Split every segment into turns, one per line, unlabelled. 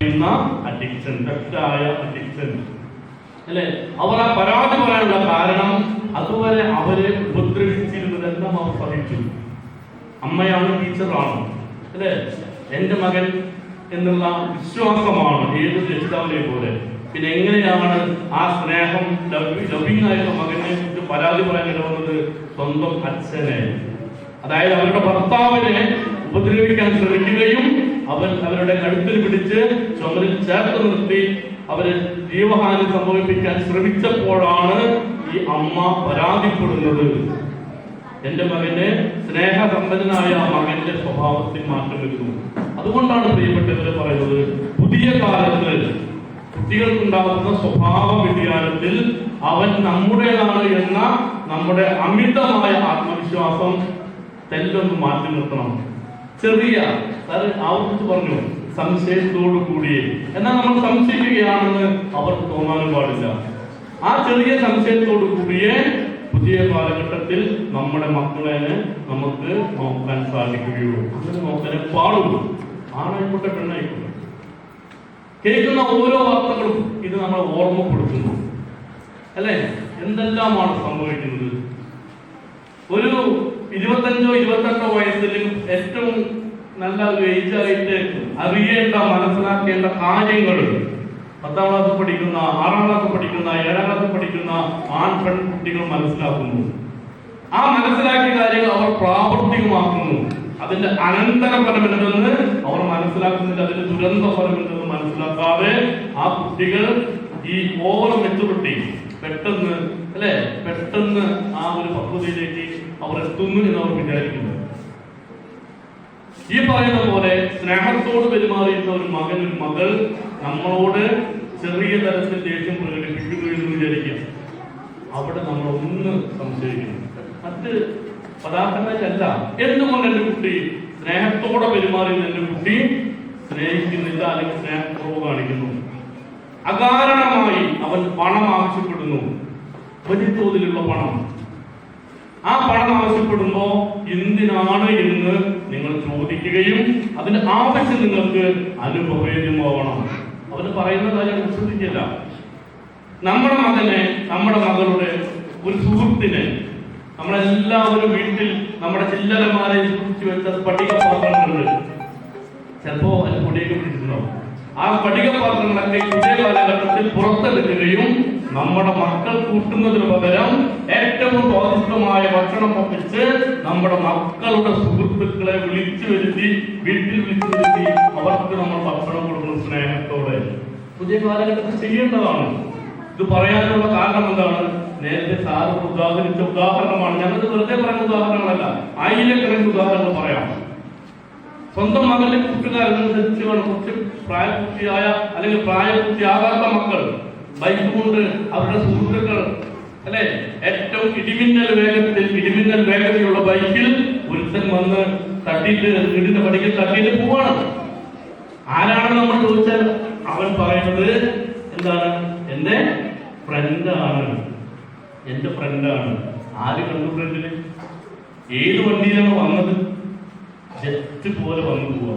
Addiction തെറ്റായ addiction അല്ലെ? അവർ ആ പരാതി പറയാനുള്ള കാരണം അതുവരെ അവരെ ഉപദ്രവിച്ചിരുന്നതെല്ലാം അവർ സഹിച്ചു അമ്മയാണ് ടീച്ചറാണ്. അല്ലെ? എന്റെ മകൻ എന്നുള്ള വിശ്വാസമാണ് ഏത് രക്ഷിതാവിനെ പോലെ. പിന്നെ എങ്ങനെയാണ് ആ സ്നേഹം ആയിട്ടുള്ള മകനെ കുറിച്ച് പരാതി പറയാൻ ഇടവന്നത് സ്വന്തം അച്ഛനെ. അതായത് അവരുടെ ഭർത്താവിനെ ഉപദ്രവിക്കാൻ ശ്രമിക്കുകയും അവൻ അവരുടെ കഴുത്തിൽ പിടിച്ച് ചുമരിൽ ചേർത്ത് നിർത്തി അവർ ജീവഹാനി സംഭവിപ്പിക്കാൻ ശ്രമിച്ചപ്പോഴാണ് ഈ അമ്മ പരാതിപ്പെടുന്നത്. എന്റെ മകന് സ്നേഹസമ്പന്നനായ മകന്റെ സ്വഭാവത്തിൽ മാറ്റം വരുന്നു. അതുകൊണ്ടാണ് പ്രിയപ്പെട്ടവര് പറയുന്നത് പുതിയ കാലത്ത് കുട്ടികൾക്കുണ്ടാകുന്ന സ്വഭാവ വ്യതിയാനത്തിൽ അവൻ നമ്മുടേതാണ് എന്ന നമ്മുടെ അമിതമായ ആത്മവിശ്വാസം തെല്ലൊന്ന് മാറ്റി നിർത്തണം. ചെറിയ സാറ് ആവർത്തിച്ച് പറഞ്ഞു സംശയത്തോടു കൂടി. എന്നാൽ നമ്മൾ സംശയിക്കുകയാണെന്ന് അവർക്ക് തോന്നാനും പാടില്ല. ആ ചെറിയ സംശയത്തോടു കൂടിയേ പുതിയ കാലഘട്ടത്തിൽ നമ്മുടെ മക്കളെ നമുക്ക് നോക്കാൻ സാധിക്കുകയുള്ളൂ. അങ്ങനെ നോക്കാനേ പാടുള്ളൂ. ആണായിക്കോട്ടെ പെണ്ണായിക്കോട്ടെ. കേൾക്കുന്ന ഓരോ വാർത്തകളും ഇത് നമ്മളെ ഓർമ്മപ്പെടുത്തുന്നു. അല്ലെ? എന്തെല്ലാമാണ് സംഭവിക്കുന്നത്? ഒരു ഇരുപത്തഞ്ചോ ഇരുപത്തെട്ടോ വയസ്സിലും ഏറ്റവും നല്ല ഒരു ഏജ് ആയിട്ട് അറിയേണ്ട മനസ്സിലാക്കേണ്ട കാര്യങ്ങൾ പത്താം ക്ലാസ് പഠിക്കുന്ന ആറാം ക്ലാസ് പഠിക്കുന്ന ഏഴാം ക്ലാസ് പഠിക്കുന്ന ആൺ പെൺകുട്ടികൾ മനസ്സിലാക്കുന്നു. ആ മനസ്സിലാക്കിയ കാര്യങ്ങൾ അവർ പ്രാവർത്തികമാക്കുന്നു. അതിന്റെ അനന്തര ഫലമില്ലെന്ന് അവർ മനസ്സിലാക്കുന്നില്ല. അതിന്റെ ദുരന്ത ഫലം എന്തെന്ന് മനസ്സിലാക്കാതെ ആ കുട്ടികൾ ഈ ഓവർ മെച്ചൂരിറ്റി പെട്ടെന്ന് അല്ലെ? പെട്ടെന്ന് ആ ഒരു പക്വതയിലേക്ക് അവർ എത്തുന്നു എന്ന് അവർ വിചാരിക്കുന്നു. ഈ പറയുന്ന പോലെ സ്നേഹത്തോട് പെരുമാറിയിട്ട ഒരു മകൻ ഒരു മകൾ നമ്മളോട് ചെറിയ തരത്തിൽ ദേഷ്യം പ്രകടിപ്പിക്കുന്നു എന്ന് വിചാരിക്കാം അവിടെ നമ്മൾ ഒന്ന് സംശയിക്കുന്നു. മറ്റ് പദാർത്ഥങ്ങളല്ല എന്തുകൊണ്ട് എന്റെ കുട്ടി സ്നേഹത്തോടെ പെരുമാറി എന്റെ കുട്ടി സ്നേഹിക്കുന്നില്ല അല്ലെങ്കിൽ സ്നേഹക്കുറവ് കാണിക്കുന്നു. അകാരണമായി അവൻ പണം ആവശ്യപ്പെടുന്നു. വലിയ തോതിലുള്ള പണം. ആ പണം ആവശ്യപ്പെടുമ്പോ എന്തിനാണ് എന്ന് നിങ്ങൾ ചോദിക്കുകയും അതിന്റെ ആവശ്യം നിങ്ങൾക്ക് അനുഭവേദ്യമാവണം അവർ പറയുന്ന കാര്യം വിശ്വസിക്കില്ല നമ്മുടെ മകനെ നമ്മുടെ മകളുടെ ഒരു സുഹൃത്തിനെ നമ്മളെല്ലാവരും വീട്ടിൽ നമ്മുടെ ചില്ലറമാരെ സൂക്ഷിച്ചു വെച്ച പട്ടിക ചിലപ്പോ അതിന് പൊടിയൊക്കെ പിടിച്ചിട്ടുണ്ടാവും. ആ പട്ടിക ഇതേ കാലഘട്ടത്തിൽ പുറത്തെടുക്കുകയും നമ്മുടെ മക്കൾ കൂട്ടുന്നതിന് പകരം ഏറ്റവും സ്വാദിഷ്ടമായ ഭക്ഷണം ഒപ്പിച്ച് നമ്മുടെ മക്കളുടെ സുഹൃത്തുക്കളെ വിളിച്ചു വരുത്തി വീട്ടിൽ വിളിച്ചു വരുത്തി അവർക്ക് നമ്മൾ ഭക്ഷണം കൊടുക്കുന്ന സ്നേഹത്തോടെ. പുതിയ കാലഘട്ടത്തിൽ ചെയ്യേണ്ടതാണ്. ഇത് പറയാനുള്ള കാരണം എന്താണ്? നേരത്തെ സാറ് ഉദാഹരിച്ച ഉദാഹരണമാണ്. ഞങ്ങൾക്ക് വെറുതെ പറയുന്ന ഉദാഹരണങ്ങളല്ല. ആയിരക്കണക്കിന് ഉദാഹരണങ്ങൾ പറയാം. സ്വന്തം മകളുടെ കൂട്ടുകാരനുസരിച്ച് വേണം കുറച്ച് പ്രായപൂർത്തിയായ അല്ലെങ്കിൽ പ്രായപൂർത്തിയാകാത്ത മക്കൾ ബൈക്ക് കൊണ്ട് അവരുടെ സുഹൃത്തുക്കൾ അല്ലെ? ഏറ്റവും ഇടിമിന്നൽ വേഗത്തിൽ ഇടിമിന്നൽ വേഗതയുള്ള ബൈക്കിൽ ഒരുത്തൻ വന്ന് തട്ടിയിട്ട് വീടിന്റെ പടിക്ക് തട്ടിയിട്ട് പോവാണ്. ആരാണ് നമ്മൾ ചോദിച്ചാൽ അവൻ പറയുന്നത് എന്താണ്? എന്റെ ഫ്രണ്ടാണ് എന്റെ ഫ്രണ്ടാണ് ആര് കണ്ടു ഫ്രണ്ടിൽ ഏത് വണ്ടിയിലാണ് വന്നത്? ജസ്റ്റ് പോലെ വന്നു പോവാ.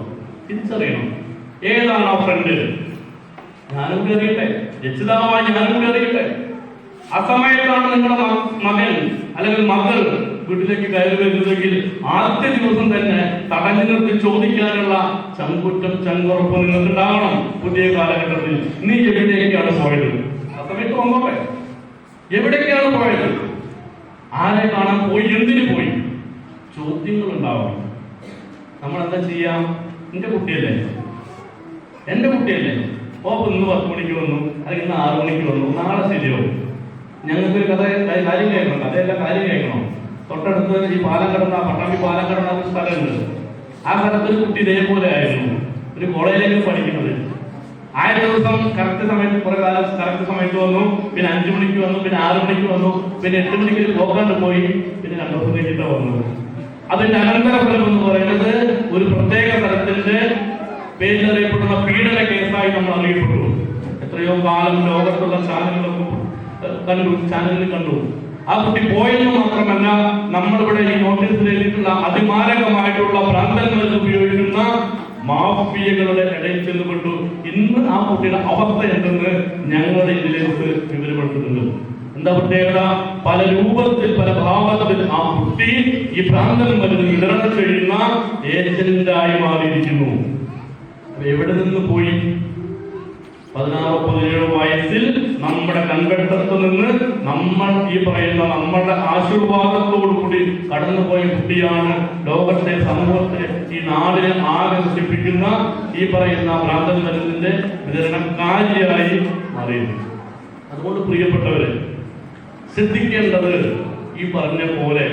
തിരിച്ചറിയണം. ഏതാണ് ആ ഫ്രണ്ട് ഞാനും കൂടി അറിയട്ടെ ഞാനും കൂടി ആ സമയത്താണ് നിങ്ങളുടെ മകൻ അല്ലെങ്കിൽ മകൾ വീട്ടിലേക്ക് കയറി വരുന്നതെങ്കിൽ ആദ്യ ദിവസം തന്നെ തടഞ്ഞു നിർത്തി ചോദിക്കാനുള്ള ചങ്കുറ്റം ചങ്കുറപ്പ് നിങ്ങൾക്ക് ഉണ്ടാവണം പുതിയ കാലഘട്ടത്തിൽ. നീ എവിടേക്കാണ് പോയത്? ആ സമയത്ത് വന്നോട്ടെ. എവിടേക്കാണ് പോയത്? ആരെ കാണാൻ പോയി? എന്തിനു പോയി? ചോദ്യങ്ങൾ ഉണ്ടാവണം നമ്മൾ എന്താ ചെയ്യാം? എന്റെ കുട്ടിയല്ലേ? എന്റെ കുട്ടിയല്ലേ? ഓ ഇന്ന് പത്ത് മണിക്ക് വന്നു അല്ലെങ്കിൽ ഇന്ന് ആറു മണിക്ക് വന്നു നാളെ ശരിയോ ഞങ്ങൾക്ക് ഒരു കഥ കാര്യം കേൾക്കണം കഥയെല്ലാം കാര്യം കേൾക്കണം. തൊട്ടടുത്ത് ഈ പാലം കടന്ന പട്ടാമ്പി പാലം കടന്ന ഒരു സ്ഥലമുണ്ട്. ആ സ്ഥലത്ത് ഒരു കുട്ടി ഇതേപോലെ ആയിരുന്നു. ഒരു കോളേജിലേക്ക് പഠിക്കുന്നത്. ആയ ദിവസം കറക്റ്റ് സമയത്ത് കുറെ കാലം കറക്റ്റ് സമയത്ത് വന്നു. പിന്നെ അഞ്ചു മണിക്ക് വന്നു പിന്നെ ആറു മണിക്ക് വന്നു. പിന്നെ എട്ട് മണിക്ക് പോകാണ്ട് പോയി. പിന്നെ രണ്ടു ദിവസം കഴിഞ്ഞിട്ടാണ് വന്നത്. അതിന്റെ അനന്തരഫലം എന്ന് പറയുന്നത് ഒരു പ്രത്യേക തരത്തിന്റെ പേരിലറിയപ്പെടുന്ന പീഡന കേസായി നമ്മൾ അറിയപ്പെട്ടു. എത്രയോ കാലം ലോകത്തുള്ള ചാനലുകളൊക്കെ കണ്ടു ചാനലിൽ കണ്ടു. ആ കുട്ടി പോയെന്ന് മാത്രമല്ല നമ്മളിവിടെ ഈ നോട്ടീസിൽ എഴുതിയിട്ടുള്ള അതിമാരകമായിട്ടുള്ള പ്രാന്തങ്ങളിൽ ഉപയോഗിക്കുന്ന മാഫിയകളുടെ ഇടയിൽ ചെന്നുകൊണ്ടു ഇന്ന് ആ കുട്ടിയുടെ അവസ്ഥ എന്തെന്ന് ഞങ്ങളുടെ ഇതിലേക്ക് വിവരപ്പെടുത്തുന്നുണ്ട് എന്താ പ്രത്യേകത? പല രൂപത്തിൽ പല ഭാവത്തിൽ ആ കുട്ടി ഈ ഭ്രാന്തൻ മരുന്ന് വിതരണം ചെയ്യുന്ന ഏജന്റായി മാറിയിരിക്കുന്നു. എവിടെ നിന്ന് പോയി? പതിനാറ് പതിനേഴ് വയസ്സിൽ നമ്മുടെ കൺവെട്ടത്ത് നിന്ന് നമ്മൾ ഈ പറയുന്ന നമ്മളുടെ ആശീർവാദത്തോടു കൂടി കടന്നുപോയ കുട്ടിയാണ് ലോകത്തെ സമൂഹത്തെ ഈ നാടിനെ ആകർഷിപ്പിക്കുന്ന ഈ പറയുന്ന ഭ്രാന്തൻ മരുന്നിന്റെ വിതരണക്കാരിയായി മാറിയത് അതുകൊണ്ട് പ്രിയപ്പെട്ടവരെ ശ്രദ്ധിക്കേണ്ടത് ഈ പറഞ്ഞ പോലെ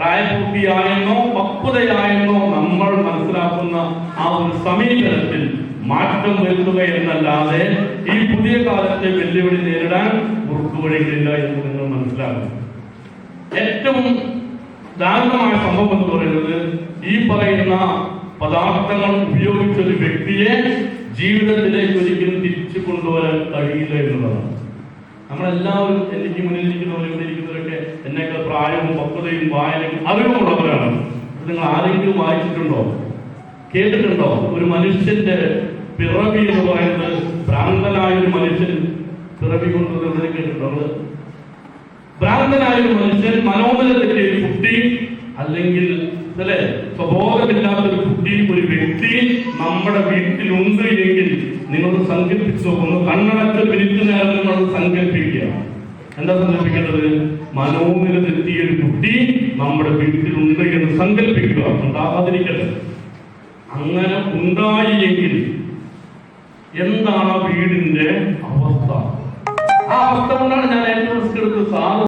പ്രായപൂർത്തിയായെന്നോ പക്വതയായെന്നോ നമ്മൾ മനസ്സിലാക്കുന്ന ആ ഒരു സമീപനത്തിൽ മാറ്റം വരുത്തുക എന്നല്ലാതെ ഈ പുതിയ കാലത്തെ വെല്ലുവിളി നേരിടാൻ കുറുക്കുവഴികളില്ല എന്ന് നിങ്ങൾ മനസ്സിലാക്കും ഏറ്റവും ദാരുണമായ സംഭവം എന്ന് പറയുന്നത് ഈ പറയുന്ന പദാർത്ഥങ്ങൾ ഉപയോഗിച്ച ഒരു വ്യക്തിയെ ജീവിതത്തിലേക്ക് ഒരിക്കലും തിരിച്ചു കൊണ്ടുവരാൻ കഴിയില്ല എന്നുള്ളതാണ്. നമ്മളെല്ലാവരും എനിക്ക് മുന്നിലിരിക്കുന്നവർ ഇവിടെ ഇരിക്കുന്നവരൊക്കെ എന്നേക്കാൾ പ്രായവും പക്വതയും വായനയും അറിവുമുള്ളവരാണ്. നിങ്ങൾ ആരെങ്കിലും വായിച്ചിട്ടുണ്ടോ? കേട്ടിട്ടുണ്ടോ? ഒരു മനുഷ്യന്റെ പിറവി എന്ന് പറയുന്നത് ഭ്രാന്തനായ ഒരു മനുഷ്യൻ പിറവി കൊണ്ടുവരുന്നത് കേട്ടിട്ടുണ്ടോ നിങ്ങൾ? ഭ്രാന്തനായ ഒരു മനുഷ്യൻ മനോബലത്തിന്റെ കുട്ടി അല്ലെങ്കിൽ അല്ലെ? സ്വബോധമില്ലാത്ത ഒരു വ്യക്തി നമ്മുടെ വീട്ടിലുണ്ട് എങ്കിൽ നിങ്ങൾ സങ്കല്പിച്ചു. ഒന്ന് കണ്ണടച്ച് വിരിച്ചു നേരം നിങ്ങൾ സങ്കല്പിക്കുക. എന്താ സങ്കല്പിക്കേണ്ടത്? മനോനില തെറ്റിയ ഒരു കുട്ടി നമ്മുടെ വീട്ടിലുണ്ട് എന്ന് സങ്കല്പിക്കുക. ഉണ്ടാകാതിരിക്കട്ടെ അങ്ങനെ ഉണ്ടായി എങ്കിൽ എന്താണ് വീടിന്റെ അവസ്ഥ? ആ അവസ്ഥ കൊണ്ടാണ് ഞാൻ ഏറ്റവും റിസ്ക് എടുത്ത് സാറ്